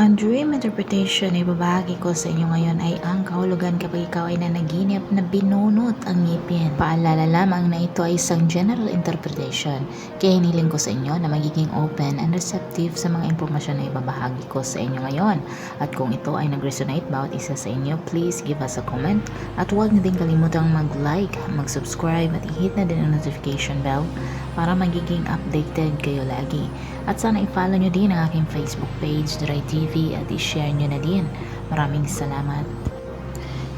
Ang dream interpretation na ibabahagi ko sa inyo ngayon ay ang kahulugan kapag ikaw ay nanaginip na binunot ang ngipin. Paalala lamang na ito ay isang general interpretation. Kaya hiniling ko sa inyo na magiging open and receptive sa mga impormasyon na ibabahagi ko sa inyo ngayon. At kung ito ay nag-resonate bawat isa sa inyo, please give us a comment. At huwag na din kalimutang mag-like, mag-subscribe at i-hit na din ang notification bell para magiging updated kayo lagi. At sana i-follow nyo din ang aking Facebook page, Dry TV, at i-share nyo na din. Maraming salamat.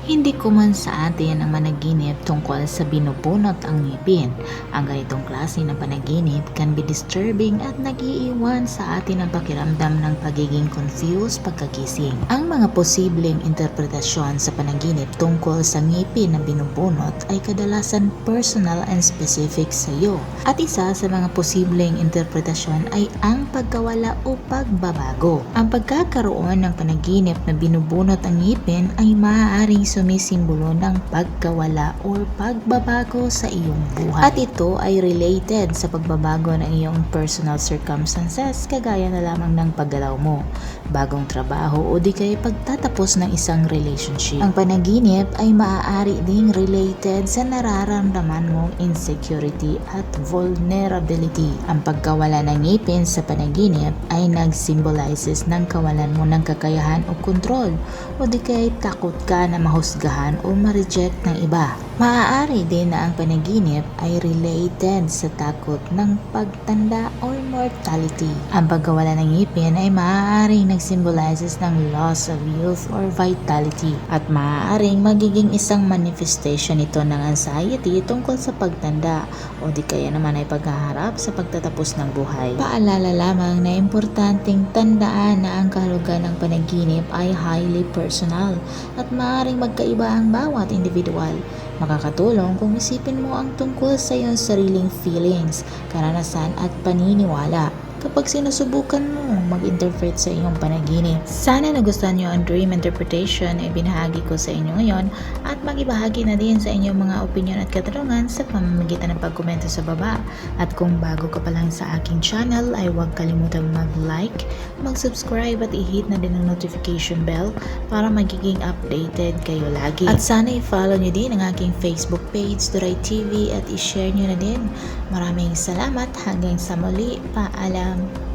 Hindi ko man sa atin ang managinip tungkol sa binubunot ang ngipin. Ang ganitong klase ng panaginip can be disturbing at nagiiwan sa atin ang pakiramdam ng pagiging confused pagkagising. Ang mga posibleng interpretasyon sa panaginip tungkol sa ngipin na binubunot ay kadalasan personal and specific sa iyo. At isa sa mga posibleng interpretasyon ay ang pagkawala o pagbabago. Ang pagkakaroon ng panaginip na binubunot ang ngipin ay maaaring sumisimbolo ng pagkawala or pagbabago sa iyong buhay. At ito ay related sa pagbabago ng iyong personal circumstances kagaya na lamang ng paggalaw mo, bagong trabaho o di kaya pagtatapos ng isang relationship. Ang panaginip ay maaari ding related sa nararamdaman mong insecurity at vulnerability. Ang pagkawala ng ngipin sa panaginip ay nag-symbolizes ng kawalan mo ng kakayahan o kontrol o di kaya takot ka na mahusgahan o ma-reject ng iba. Maaari din na ang panaginip ay related sa takot ng pagtanda or mortality. Ang pagkawala ng ngipin ay maaaring nag-symbolizes ng loss of youth or vitality at maaaring magiging isang manifestation ito ng anxiety tungkol sa pagtanda o di kaya naman ay paghaharap sa pagtatapos ng buhay. Paalala lamang na importanteng tandaan na ang kahulugan ng panaginip ay highly personal at maaaring magkaiba ang bawat individual. Makakatulong kung isipin mo ang tungkol sa iyong sariling feelings, karanasan at paniniwala kapag sinusubukan mo mag-interpret sa iyong panaginip. Sana nagustuhan niyo ang dream interpretation na ibinahagi ko sa inyo ngayon at magibahagi na din sa inyong mga opinion at katanungan sa pamamagitan ng pagkomento sa baba. At kung bago ka pa lang sa aking channel ay huwag kalimutang mag-like, mag-subscribe at i-hit na din ang notification bell para magiging updated kayo lagi. At sana i-follow niyo din ang aking Facebook page, Duray TV at i-share niyo na din. Maraming salamat hanggang sa muli. Paalam! 嗯。